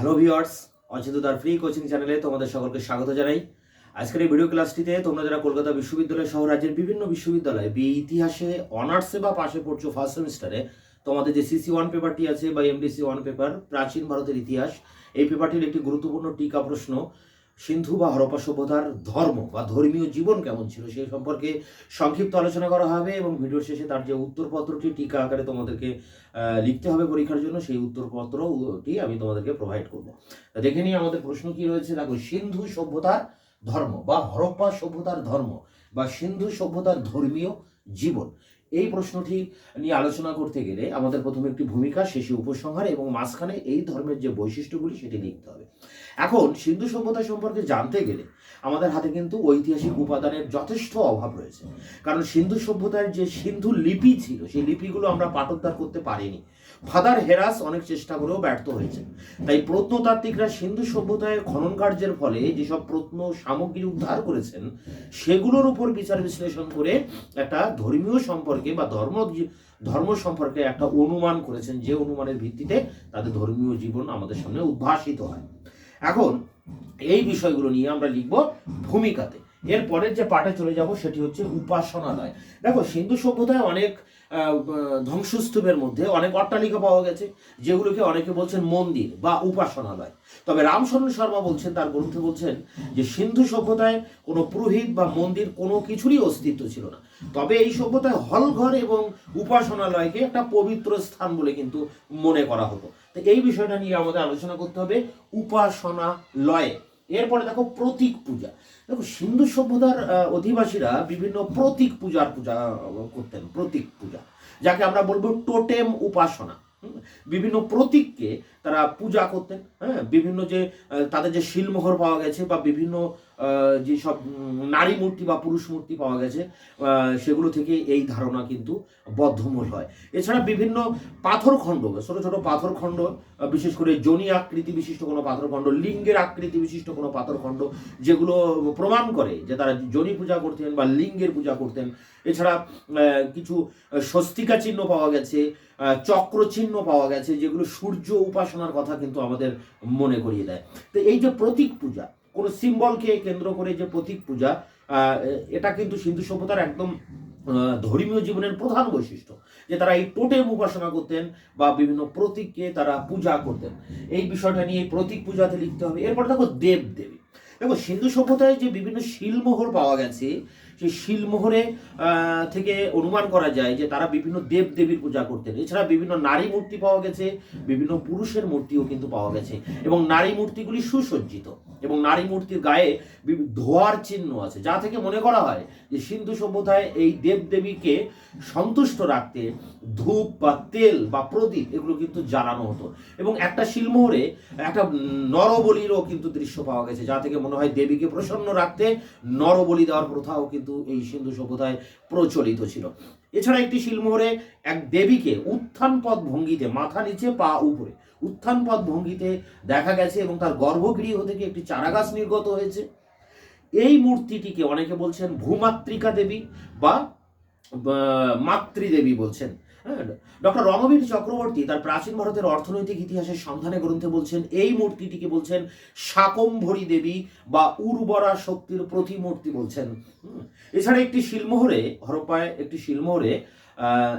Hello viewers অচিন্তদার free coaching চ্যানেলে তোমাদের সকলকে স্বাগত জানাই। আজকের এই ভিডিও ক্লাসটিতে তোমরা যারা কলকাতা বিশ্ববিদ্যালয় সহ রাজ্যের বিভিন্ন বিশ্ববিদ্যালয়ে বি ইতিহাসে অনার্সে বা পাশে পড়ছো ফার্স্ট সেমিস্টারে তোমাদের যে সিসি ওয়ান পেপারটি আছে বা এমডিসি ওয়ান পেপার প্রাচীন ভারতের ইতিহাস, এই পেপারটির একটি গুরুত্বপূর্ণ টিকা প্রশ্ন। সিন্ধু বা হরপ্পা সভ্যতার ধর্ম বা ধর্মীয় জীবন কেমন ছিল সেই সম্পর্কে সংক্ষিপ্ত আলোচনা করা হবে এবং ভিডিওর শেষে তার যে উত্তরপত্রটি টিকা আকারে তোমাদেরকে লিখতে হবে পরীক্ষার জন্য, সেই উত্তরপত্রটি আমি তোমাদেরকে প্রোভাইড করব। দেখে নিই আমাদের প্রশ্ন কি রয়েছে। দেখো, সিন্ধু সভ্যতার ধর্ম বা হরপ্পা সভ্যতার ধর্ম বা সিন্ধু সভ্যতার ধর্মীয় জীবন। এই প্রশ্নটি নিয়ে আলোচনা করতে গেলে আমাদের প্রথমে একটি ভূমিকা, শেষে উপসংহার এবং মাঝখানে এই ধর্মের যে বৈশিষ্ট্যগুলি সেটি লিখতে হবে। এখন সিন্ধু সভ্যতা সম্পর্কে জানতে গেলে আমাদের হাতে কিন্তু ঐতিহাসিক উপাদানের যথেষ্ট অভাব রয়েছে। কারণ সিন্ধু সভ্যতার যে সিন্ধু লিপি ছিল, সেই লিপিগুলো আমরা পাঠোদ্ধার করতে পারিনি। ফাদার হেরাস অনেক চেষ্টা করেও ব্যর্থ হয়েছে তাই প্রত্নতাত্ত্বিকরা সিন্ধু সভ্যতায় খনন কার্যের ফলে যেসব প্রত্ন সামগ্রী উদ্ধার করেছেন, সেগুলোর উপর বিচার বিশ্লেষণ করে একটা ধর্মীয় সম্পর্কে বা ধর্ম ধর্ম সম্পর্কে একটা অনুমান করেছেন। যে অনুমানের ভিত্তিতে তাদের ধর্মীয় জীবন আমাদের সামনে উদ্ভাসিত হয়। এখন এই বিষয়গুলো নিয়ে আমরা লিখব ভূমিকাতে। এর পরের যে পাঠে চলে যাব সেটি হচ্ছে উপাসনালয়। দেখো, সিন্ধু সভ্যতায় অনেক ধ্বংসস্তূপের মধ্যে অনেক অট্টালিকা পাওয়া গেছে, যেগুলোকে অনেকে বলছেন মন্দির বা উপাসনালয়। তবে রামশরণ শর্মা বলছেন, তার গ্রন্থে বলছেন যে, সিন্ধু সভ্যতায় কোনো পুরোহিত বা মন্দির কোনো কিছুরই অস্তিত্ব ছিল না। তবে এই সভ্যতায় হলঘর এবং উপাসনালয়কে একটা পবিত্র স্থান বলে কিন্তু মনে করা হতো। এই বিষয়টা নিয়ে আমাদের আলোচনা করতে হবে উপাসনা লয়ে। এরপরে দেখো প্রতীক পূজা। দেখো সিন্ধু সভ্যতার অধিবাসীরা বিভিন্ন প্রতীক পূজার পূজা করতেন, প্রতীক পূজা, যাকে আমরা বলব টোটেম উপাসনা? বিভিন্ন প্রতীককে তারা পূজা করতেন হ্যাঁ? বিভিন্ন যে তাদের যে শিলমোহর পাওয়া গেছে বা বিভিন্ন যেসব নারী মূর্তি বা পুরুষ মূর্তি পাওয়া গেছে সেগুলো থেকে এই ধারণা কিন্তু বদ্ধমূল হয়। এছাড়া বিভিন্ন পাথরখণ্ড ছোট ছোট পাথরখণ্ড বিশেষ করে জনি আকৃতি বিশিষ্ট কোনো পাথরখণ্ড লিঙ্গের আকৃতি বিশিষ্ট কোনো পাথরখণ্ড যেগুলো প্রমাণ করে যে তারা জনি পূজা করতেন বা লিঙ্গের পূজা করতেন। এছাড়া কিছু স্বস্তিকা চিহ্ন পাওয়া গেছে চক্র চিহ্ন পাওয়া গেছে, যেগুলো সূর্য উপাসনার কথা কিন্তু আমাদের মনে করিয়ে দেয়। তো এই যে প্রতীক পূজা, কোনো সিম্বলকে কেন্দ্র করে যে প্রতীক পূজা এটা কিন্তু সিন্ধু সভ্যতার একদম ধর্মীয় জীবনের প্রধান বৈশিষ্ট্য, যে তারা এই টোটেম উপাসনা করতেন বা বিভিন্ন প্রতীককে তারা পূজা করতেন। এই বিষয়টা নিয়ে প্রতীক পূজাতে লিখতে হবে। এরপর দেখো দেব দেবী দেখো সিন্ধু সভ্যতায় যে বিভিন্ন শিলমোহর পাওয়া গেছে সেই শিলমোহরে থেকে অনুমান করা যায় যে তারা বিভিন্ন দেব দেবীর পূজা করতেন। এছাড়া বিভিন্ন নারী মূর্তি পাওয়া গেছে, বিভিন্ন পুরুষের মূর্তিও কিন্তু পাওয়া গেছে। এবং নারী মূর্তিগুলি সুসজ্জিত এবং নারী মূর্তির গায়ে ধোয়ার চিহ্ন আছে। যা থেকে মনে করা হয় যে সিন্ধু সভ্যতায় এই দেবদেবীকে সন্তুষ্ট রাখতে ধূপ বা তেল বা প্রদীপ এগুলো কিন্তু জ্বালানো হতো। এবং একটা শিলমোহরে একটা নরবলিরও কিন্তু দৃশ্য পাওয়া গেছে। যা থেকে মনে হয় দেবীকে প্রসন্ন রাখতে নরবলি দেওয়ার প্রথাও কিন্তু এই সিন্ধু সভ্যতায় প্রচলিত ছিল। এছাড়া একটি শিলমোহরে এক দেবীকে উত্থান পথ ভঙ্গিতে মাথা নিচে পা উপরে, উত্থান পথ ভঙ্গিতে দেখা গেছে এবং তার গর্ভগৃহ থেকে একটি চারাগাছ নির্গত হয়েছে। এই মূর্তিটিকে অনেকে বলছেন ভূমাতৃকা দেবী বা মাতৃদেবী বলছেন। ডক্টর রণবীর চক্রবর্তী তার প্রাচীন ভারতের অর্থনৈতিক ইতিহাসের সন্ধানে গ্রন্থে বলছেন, এই মূর্তিটিকে বলছেন শাকম্ভরী দেবী বা উর্বরা শক্তির প্রতিমূর্তি বলছেন। এছাড়া একটি শিলমোহরে, হরপ্পায় একটি শিলমোহরে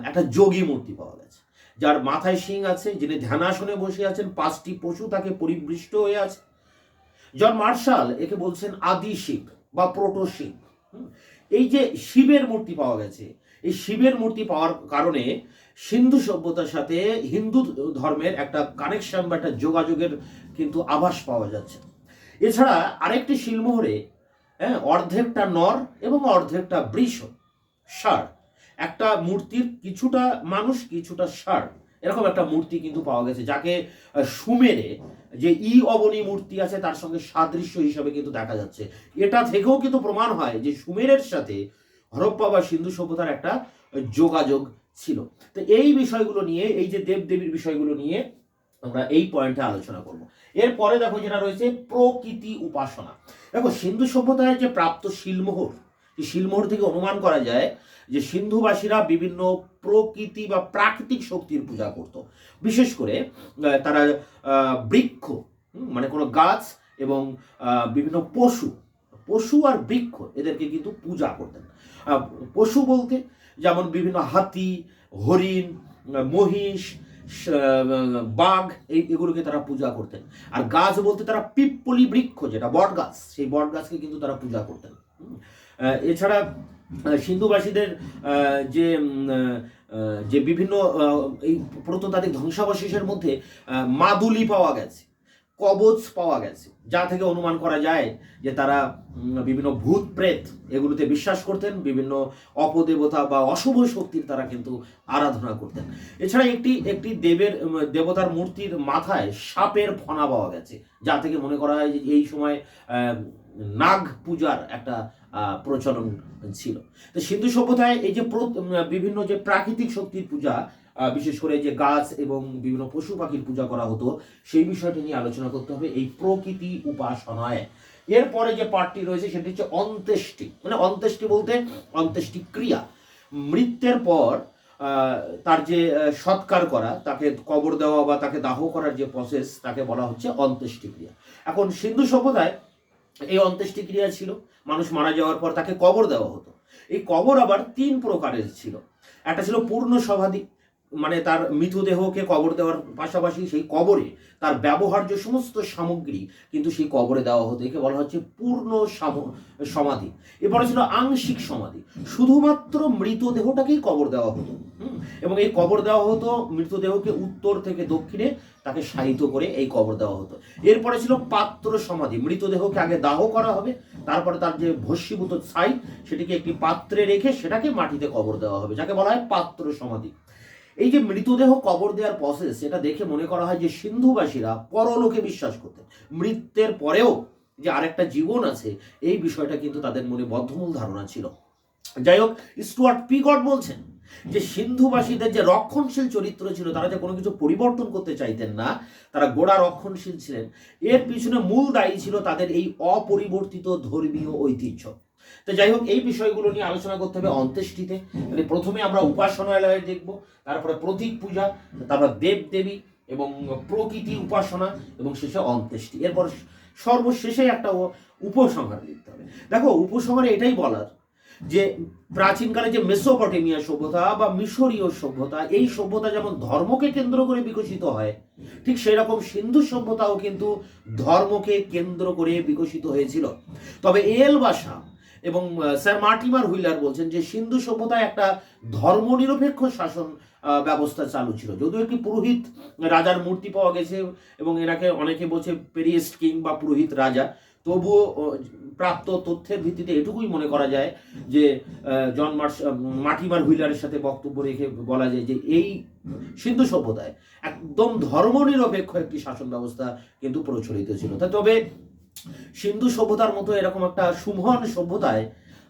একটা যোগী মূর্তি পাওয়া গেছে। যার মাথায় শিং আছে, যিনি ধ্যানাসনে বসে আছেন, পাঁচটি পশু তাকে পরিবৃষ্ট হয়ে আছে। জন মার্শাল একে বলছেন আদি শিব বা প্রোটো শিব এই যে শিবের মূর্তি পাওয়া গেছে এই শিবের মূর্তি পাওয়ার কারণে সিন্ধু সভ্যতার সাথে হিন্দু ধর্মের একটা কানেকশন বা একটা যোগাযোগের কিন্তু আভাস পাওয়া যাচ্ছে। এছাড়া আরেকটি শিলমোহরে হ্যাঁ অর্ধেকটা নর এবং অর্ধেকটা বৃষ, ষাঁড়। একটা মূর্তির কিছুটা মানুষ, কিছুটা ষাঁড়। এরকম একটা মূর্তি কিন্তু পাওয়া গেছে, যাকে সুমেরে যে ই অবনী মূর্তি আছে, তার সঙ্গে সাদৃশ্য হিসাবে কিন্তু দেখা যাচ্ছে। এটা থেকেও কিন্তু প্রমাণ হয় যে সুমেরের সাথে হরপ্পা বা সিন্ধু সভ্যতার একটা যোগাযোগ ছিল। তো এই বিষয়গুলো নিয়ে, এই যে দেবদেবীর বিষয়গুলো নিয়ে আমরা এই পয়েন্টে আলোচনা করব। এরপরে দেখো যেটা রয়েছে, প্রকৃতি উপাসনা। দেখো, সিন্ধু সভ্যতায় যে প্রাপ্ত শিলমোহর এই শিলমোহর থেকে অনুমান করা যায় যে সিন্ধুবাসীরা বিভিন্ন প্রকৃতি বা প্রাকৃতিক শক্তির পূজা করত। বিশেষ করে তারা বৃক্ষ মানে কোনো গাছ এবং বিভিন্ন পশু পশু আর বৃক্ষ, এদেরকে কিন্তু পূজা করতেন। পশু বলতে যেমন বিভিন্ন হাতি, হরিণ, মহিষ বাঘ, এই, এগুলোকে তারা পূজা করতেন। আর গাছ বলতে তারা পিপ্পলি বৃক্ষ, যেটা বট গাছ সেই বট গাছকে কিন্তু তারা পূজা করতেন। এছাড়া সিন্ধুবাসীদের যে যে বিভিন্ন এই প্রত্নতাত্ত্বিক ধ্বংসাবশেষের মধ্যে মাদুলি পাওয়া গেছে। কবচ পাওয়া গেছে। যা থেকে অনুমান করা যায় যে তারা বিভিন্ন ভূত, প্রেত এগুলোতে বিশ্বাস করতেন, বিভিন্ন অপদেবতা বা অশুভ শক্তির তারা কিন্তু আরাধনা করতেন। এছাড়া একটি একটি দেবের দেবতার মূর্তির মাথায় সাপের ফনা পাওয়া গেছে, যা থেকে মনে করা হয় যে এই সময় নাগ পূজার একটা প্রচলন ছিল। তো সিন্ধু সভ্যতায় এই যে বিভিন্ন যে প্রাকৃতিক শক্তির পূজা বিশেষ করে যে গাছ এবং বিভিন্ন পশু পাখির পূজা করা হতো, সেই বিষয়টি নিয়ে আলোচনা করতে হবে এই প্রকৃতি উপাসনায়। এরপরে যে পার্টটি রয়েছে সেটি হচ্ছে অন্ত্যেষ্টি। মানে অন্ত্যেষ্টি বলতে অন্ত্যেষ্টি ক্রিয়া। মৃত্যুর পর তার যে সৎকার করা, তাকে কবর দেওয়া বা তাকে দাহ করার যে প্রসেস তাকে বলা হচ্ছে অন্ত্যেষ্টি ক্রিয়া। এখন সিন্ধু সভ্যতায় এই অন্ত্যেষ্টি ক্রিয়া ছিল। মানুষ মারা যাওয়ার পর তাকে কবর দেওয়া হতো। এই কবর আবার তিন প্রকারের ছিল। একটা ছিল পূর্ণ সমাধি মানে তার মৃতদেহকে কবর দেওয়ার পাশাপাশি সেই কবরে তার ব্যবহার্য সমস্ত সামগ্রী কিন্তু সেই কবরে দেওয়া হতো। একে বলা হচ্ছে পূর্ণ সাম- সমাধি। এরপরে ছিল আংশিক সমাধি। শুধুমাত্র মৃতদেহটাকেই কবর দেওয়া হতো? এবং এই কবর দেওয়া হতো মৃতদেহকে উত্তর থেকে দক্ষিণে তাকে শায়িত করে এই কবর দেওয়া হতো। এরপরে ছিল পাত্র সমাধি। মৃতদেহকে আগে দাহ করা হবে, তারপরে তার যে ভস্মীভূত ছাই সেটিকে একটি পাত্রে রেখে সেটাকে মাটিতে কবর দেওয়া হবে, যাকে বলা হয় পাত্র সমাধি। এই যে মৃতদেহ কবর দেওয়ার প্রসেস সেটা দেখে মনে করা হয় যে সিন্ধুবাসীরা পরলোকে বিশ্বাস করতেন। মৃত্যুর পরেও যে আরেকটা জীবন আছে, এই বিষয়টা কিন্তু তাদের মনে বদ্ধমূল ধারণা ছিল। যাই হোক, স্টুয়ার্ট পিগট বলছেন যে সিন্ধুবাসীদের যে রক্ষণশীল চরিত্র ছিল, তারা যে কোনো কিছু পরিবর্তন করতে চাইতেন না, তারা গোড়া রক্ষণশীল ছিলেন। এর পিছনে মূল দায়ী ছিল তাদের এই অপরিবর্তিত ধর্মীয় ঐতিহ্য। তো যাই হোক, এই বিষয়গুলো নিয়ে আলোচনা করতে হবে অন্ত্যেষ্টিতে। মানে প্রথমে আমরা উপাসনালয়ে দেখব, তারপরে প্রতীক পূজা, তারপর দেব দেবী এবং প্রকৃতি উপাসনা এবং শেষে অন্ত্যেষ্টি। এরপর সর্বশেষে একটা উপসংহার লিখতে হবে। দেখো, উপসংহারে এটাই বলার যে প্রাচীনকালে যে মেসোপটেমিয়া সভ্যতা বা মিশরীয় সভ্যতা, এই সভ্যতা যেমন ধর্মকে কেন্দ্র করে বিকশিত হয়, ঠিক সেই রকম সিন্ধু সভ্যতাও কিন্তু ধর্মকে কেন্দ্র করে বিকশিত হয়েছিল। তবে এল বাসা এবং স্যার মার্টিমার হুইলার বলছেন যে সিন্ধু সভ্যতায় একটা ধর্মনিরপেক্ষ শাসন ব্যবস্থা চালু ছিল। যদিও একটি পুরোহিত রাজার মূর্তি পাওয়া গেছে এবং এনাকে অনেকে বলছে পেরিয়েস্ট কিং বা পুরোহিত রাজা। তবুও প্রাপ্ত তথ্যের ভিত্তিতে এটুকুই মনে করা যায় যে জন মার্স আহ, মার্টিমার হুইলারের সাথে বক্তব্য রেখে বলা যায় যে এই সিন্ধু সভ্যতায় একদম ধর্মনিরপেক্ষ একটি শাসন ব্যবস্থা কিন্তু প্রচলিত ছিল। তবে সিন্ধু সভ্যতার মতো এরকম একটা সুমহান সভ্যতায়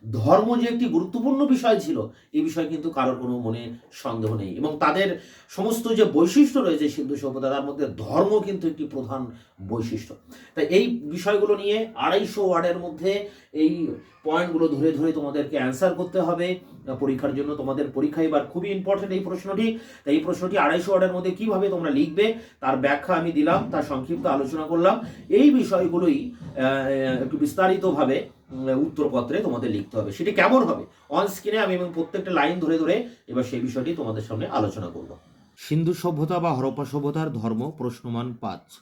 ধর্ম যে একটি গুরুত্বপূর্ণ বিষয় ছিল এই বিষয়ে কিন্তু কারোর কোনো মনে সন্দেহ নেই। এবং তাদের সমস্ত যে বৈশিষ্ট্য রয়েছে সিন্ধু সভ্যতা, তার মধ্যে ধর্ম কিন্তু একটি প্রধান বৈশিষ্ট্য। তাই এই বিষয়গুলো নিয়ে আড়াইশো ওয়ার্ডের মধ্যে এই পয়েন্টগুলো ধরে ধরে তোমাদেরকে অ্যান্সার করতে হবে। পরীক্ষার জন্য তোমাদের পরীক্ষা এবার খুবই ইম্পর্টেন্ট এই প্রশ্নটি। তাই এই প্রশ্নটি আড়াইশো ওয়ার্ডের মধ্যে কীভাবে তোমরা লিখবে, তার ব্যাখ্যা আমি দিলাম, তার সংক্ষিপ্ত আলোচনা করলাম। এই বিষয়গুলোই একটু বিস্তারিতভাবে উত্তরপত্রে তোমাদের লিখতে হবে। সেটি কেমন হবে? অন স্ক্রিনে আমি এবং প্রত্যেকটা লাইন ধরে ধরে এবার সেই বিষয়টি তোমাদের সামনে আলোচনা করব। সিন্ধু সভ্যতা বা হরপ্পা সভ্যতার ধর্ম প্রশ্নমান পাঁচ।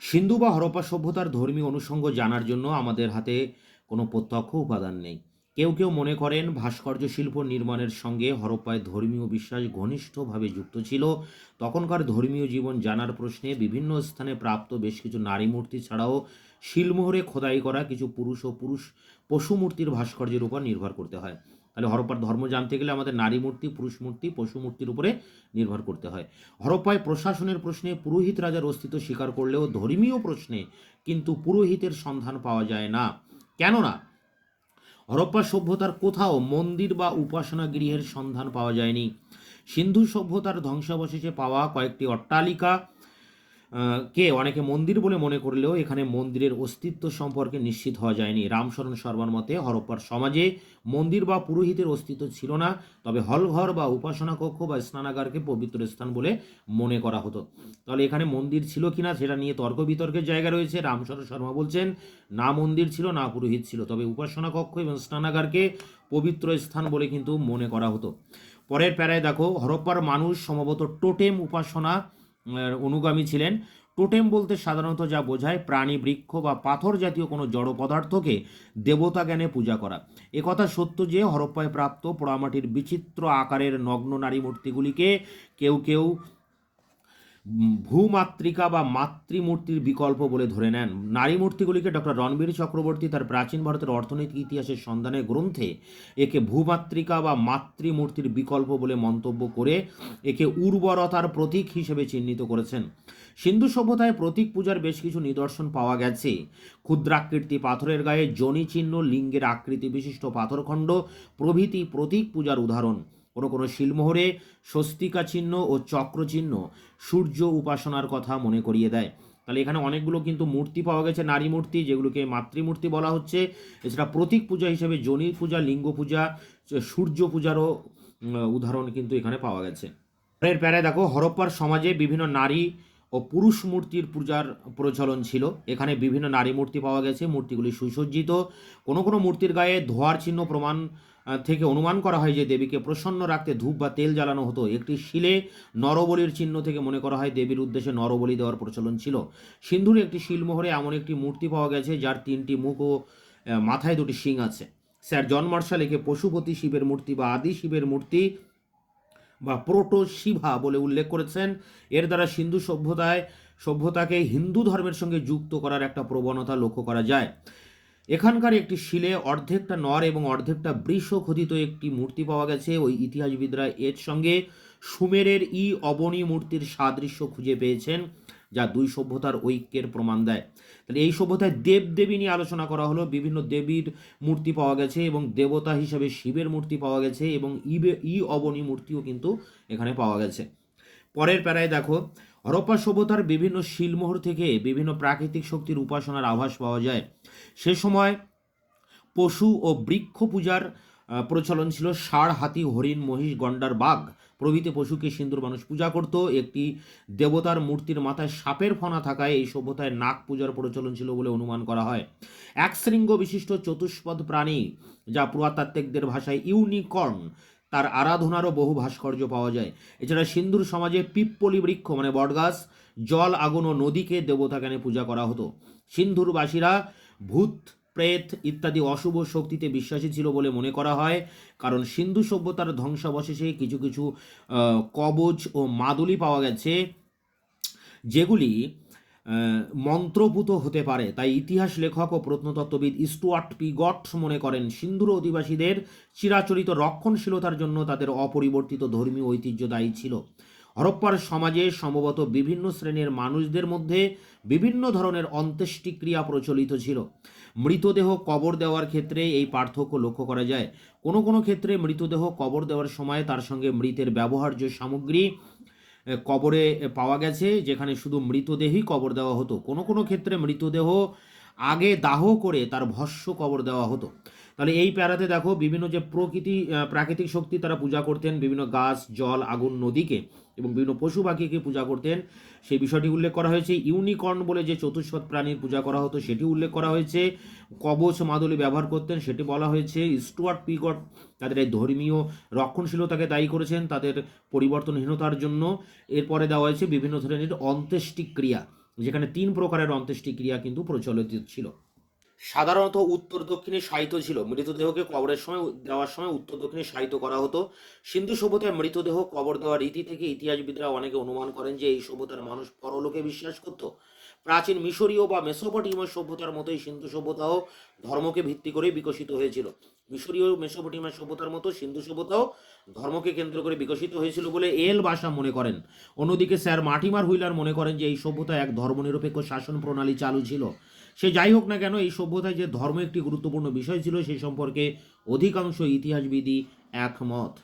সিন্ধু বা হরপ্পা সভ্যতার ধর্মীয় অনুষঙ্গ জানার জন্য আমাদের হাতে কোনো প্রত্যক্ষ উপাদান নেই। কেউ কেউ মনে করেন ভাস্কর্য শিল্প নির্মাণের সঙ্গে হরপ্পায় ধর্মীয় বিশ্বাস ঘনিষ্ঠভাবে যুক্ত ছিল। তখনকার ধর্মীয় জীবন জানার প্রশ্নে বিভিন্ন স্থানে প্রাপ্ত বেশ কিছু নারী মূর্তি ছাড়াও শিলমোহরে খোদাই করা কিছু পুরুষ ও পুরুষ পশু মূর্তির ভাস্কর্যের উপর নির্ভর করতে হয়। তাহলে হরপ্পার ধর্ম জানতে গেলে আমাদের নারী মূর্তি, পুরুষ মূর্তি, পশু মূর্তির উপরে নির্ভর করতে হয়। হরপ্পায় প্রশাসনের প্রশ্নে পুরোহিত রাজার অস্তিত্ব স্বীকার করলেও ধর্মীয় প্রশ্নে কিন্তু পুরোহিতের সন্ধান পাওয়া যায় না। কেননা হরপ্পা সভ্যতার কোথাও মন্দির বা উপাসনা গৃহের সন্ধান পাওয়া যায়নি। সিন্ধু সভ্যতার ধ্বংসাবশেষে পাওয়া কয়েকটি অট্টালিকা কে? অনেকে মন্দির বলে মনে করলেও এখানে মন্দিরের অস্তিত্ব সম্পর্কে নিশ্চিত হওয়া যায়নি। রামশরণ শর্মার মতে, হরপ্পার সমাজে মন্দির বা পুরোহিতের অস্তিত্ব ছিল না, তবে হলঘর বা উপাসনা কক্ষ বা স্নানাগারকে পবিত্র স্থান বলে মনে করা হতো। তাহলে এখানে মন্দির ছিল কিনা সেটা নিয়ে তর্ক বিতর্কের জায়গা রয়েছে। রামশরণ শর্মা বলছেন, না মন্দির ছিল, না পুরোহিত ছিল, তবে উপাসনা কক্ষ এবং স্নানাগারকে পবিত্র স্থান বলে কিন্তু মনে করা হতো। পরের প্যারায় দেখো, হরপ্পার মানুষ সম্ভবত টোটেম উপাসনা অনুগামী ছিলেন। টোটেম বলতে সাধারণত যা বোঝায় প্রাণী, বৃক্ষ বা পাথর জাতীয় কোনো জড় পদার্থকে দেবতা জ্ঞানে পূজা করা। একথা সত্য যে হরপ্পায় প্রাপ্ত পোড়ামাটির বিচিত্র আকারের নগ্ন নারী মূর্তিগুলিকে কেউ কেউ ভূমাতৃকা বা মাতৃমূর্তির বিকল্প বলে ধরে নেন। নারী মূর্তিগুলিকে ডক্টর রণবীর চক্রবর্তী তার প্রাচীন ভারতের অর্থনৈতিক ইতিহাসের সন্ধানের গ্রন্থে একে ভূমাতৃকা বা মাতৃমূর্তির বিকল্প বলে মন্তব্য করে একে উর্বরতার প্রতীক হিসেবে চিহ্নিত করেছেন। সিন্ধু সভ্যতায় প্রতীক পূজার বেশ কিছু নিদর্শন পাওয়া গেছে। ক্ষুদ্রাকৃতি পাথরের গায়ে জনি চিহ্ন, লিঙ্গের আকৃতি বিশিষ্ট পাথরখণ্ড প্রভৃতি প্রতীক পূজার উদাহরণ। কোনো কোনো শিলমোহরে স্বস্তিকা চিহ্ন ও চক্র চিহ্ন সূর্য উপাসনার কথা মনে করিয়ে দেয়। তাহলে এখানে অনেকগুলো কিন্তু মূর্তি পাওয়া গেছে, নারী মূর্তি, যেগুলোকে মাতৃমূর্তি বলা হচ্ছে। এছাড়া প্রতীক পূজা হিসেবে জনি পূজা, লিঙ্গ পূজা সূর্য পূজারও উদাহরণ কিন্তু এখানে পাওয়া গেছে। পরের প্যারায় দেখো, হরপ্পার সমাজে বিভিন্ন নারী ও পুরুষ মূর্তির পূজার প্রচলন ছিল। এখানে বিভিন্ন নারী মূর্তি পাওয়া গেছে, মূর্তিগুলি সুসজ্জিত। কোনো কোনো মূর্তির গায়ে ধোয়ার চিহ্ন প্রমাণ থেকে অনুমান করা হয় যে দেবীকে প্রসন্ন রাখতে ধূপ বা তেল জ্বালানো হতো। একটি শিলে নরবলির চিহ্ন থেকে মনে করা হয় দেবীর উদ্দেশ্যে নরবলি দেওয়ার প্রচলন ছিল। সিন্ধুর একটি শিলমোহরে এমন একটি মূর্তি পাওয়া গেছে, যার তিনটি মুখ ও মাথায় দুটি শিং আছে। স্যার জন মার্শাল একে পশুপতি শিবের মূর্তি বা আদি শিবের মূর্তি বা প্রোটো শিভা বলে উল্লেখ করেছেন। এর দ্বারা সিন্ধু সভ্যতায়, সভ্যতাকে হিন্দু ধর্মের সঙ্গে যুক্ত করার একটা প্রবণতা লক্ষ্য করা যায়। এখানকার একটি শিলে অর্ধেকটা নর এবং অর্ধেকটা বৃষ খোদিত একটি মূর্তি পাওয়া গেছে। ওই ইতিহাসবিদরা এর সঙ্গে সুমেরের ই অবনী মূর্তির সাদৃশ্য খুঁজে পেয়েছেন, যা দুই সভ্যতার ঐক্যের প্রমাণ দেয়। তাহলে এই সভ্যতায় দেব দেবী নিয়ে আলোচনা করা হলো। বিভিন্ন দেবীর মূর্তি পাওয়া গেছে এবং দেবতা হিসাবে শিবের মূর্তি পাওয়া গেছে এবং ইবে, ই অবনী মূর্তিও কিন্তু এখানে পাওয়া গেছে। পরের প্যারায় দেখো হরপ্পা সভ্যতার বিভিন্ন শিলমোহর থেকে বিভিন্ন প্রাকৃতিক শক্তির উপাসনার আভাস পাওয়া যায়। সে সময় পশু ও বৃক্ষ পূজার প্রচলন ছিল। ষাঁড়, হাতি, হরিণ, মহিষ, গন্ডার, বাঘ প্রভৃতি পশুকে সিন্ধুর মানুষ পূজা করত। একটি দেবতার মূর্তির মাথায় সাপের ফনা থাকায় এই সভ্যতায় নাগ পূজার প্রচলন ছিল বলে অনুমান করা হয়। এক শৃঙ্গ বিশিষ্ট চতুষ্পদ প্রাণী, যা পুরাতাত্ত্বিকদের ভাষায় ইউনিকর্ন তার আরাধনারও বহু ভাস্কর্য পাওয়া যায়। এছাড়া সিন্ধুর সমাজে পিপ্পলি বৃক্ষ মানে বটগাছ, জল, আগুন ও নদীকে দেবতা জ্ঞানে পূজা করা হতো। সিন্ধুরবাসীরা ভূত, প্রেত ইত্যাদি অশুভ শক্তিতে বিশ্বাসী ছিল বলে মনে করা হয়, কারণ সিন্ধু সভ্যতার ধ্বংসাবশেষে কিছু কিছু কবচ ও মাদুলি পাওয়া গেছে, যেগুলি আহ, মন্ত্রপুত হতে পারে। তাই ইতিহাস লেখক ও প্রত্নতত্ত্ববিদ স্টুয়ার্ট পি গট মনে করেন সিন্ধুর অধিবাসীদের চিরাচরিত রক্ষণশীলতার জন্য তাদের অপরিবর্তিত ধর্মীয় ঐতিহ্য দায়ী ছিল। হরপ্পার সমাজে সম্ভবত বিভিন্ন শ্রেণির মানুষদের মধ্যে বিভিন্ন ধরনের অন্ত্যেষ্টিক্রিয়া প্রচলিত ছিল। মৃতদেহ কবর দেওয়ার ক্ষেত্রে এই পার্থক্য লক্ষ্য করা যায়। কোনো কোনো ক্ষেত্রে মৃতদেহ কবর দেওয়ার সময় তার সঙ্গে মৃতের ব্যবহার্য সামগ্রী কবরে পাওয়া গেছে, যেখানে শুধু মৃতদেহই কবর দেওয়া হতো। কোনো কোনো ক্ষেত্রে মৃতদেহ আগে দাহ করে তার ভস্য কবর দেওয়া হতো। তাহলে এই প্যারাতে দেখো বিভিন্ন যে প্রকৃতি প্রাকৃতিক শক্তি তারা পূজা করতেন, বিভিন্ন গাছ, জল, আগুন, নদীকে এবং বিভিন্ন পশু পাখিকে পূজা করতেন। সেই বিষয়টি উল্লেখ করা হয়েছে। ইউনিকর্ন বলে যে চতুষ্পদ প্রাণীর পূজা করা হতো, সেটি উল্লেখ করা হয়েছে। কবচ মাদুলি ব্যবহার করতেন, সেটি বলা হয়েছে। স্টুয়ার্ট পিগট তাদের এই ধর্মীয় রক্ষণশীলতাকে দায়ী করেছেন, তাদের পরিবর্তনহীনতার জন্য। এরপরে দেওয়া হয়েছে বিভিন্ন ধরনের অন্ত্যেষ্টিক ক্রিয়া যেখানে তিন প্রকারের অন্ত্যেষ্টিক ক্রিয়া কিন্তু প্রচলিত ছিল। সাধারণত উত্তর দক্ষিণে শায়িত ছিল। মৃতদেহকে কবরের সময় দেওয়ার সময় উত্তর দক্ষিণে শায়িত করা হতো। সিন্ধু সভ্যতায় মৃতদেহ কবর দেওয়ার রীতি থেকে ইতিহাসবিদরা অনেকে অনুমান করেন যে এই সভ্যতার মানুষ পরলোকে বিশ্বাস করত। প্রাচীন মিশরীয় বা মেসোপটেমীয় সভ্যতার মতোই সিন্ধু সভ্যতাও ধর্মকে ভিত্তি করে বিকশিত হয়েছিল। মিশরীয় মেসোপটেমীয় সভ্যতার মতো সিন্ধু সভ্যতাও ধর্মকে কেন্দ্র করে বিকশিত হয়েছিল বলে এল বাসা মনে করেন। অন্যদিকে স্যার মার্টিমার হুইলার মনে করেন যে এই সভ্যতায় এক ধর্মনিরপেক্ষ শাসন প্রণালী চালু ছিল। সে যাই হোক না কেন, এই সভ্যতায় যে ধর্ম একটি গুরুত্বপূর্ণ বিষয় ছিল, সে সম্পর্কে অধিকাংশ ইতিহাসবিদি একমত।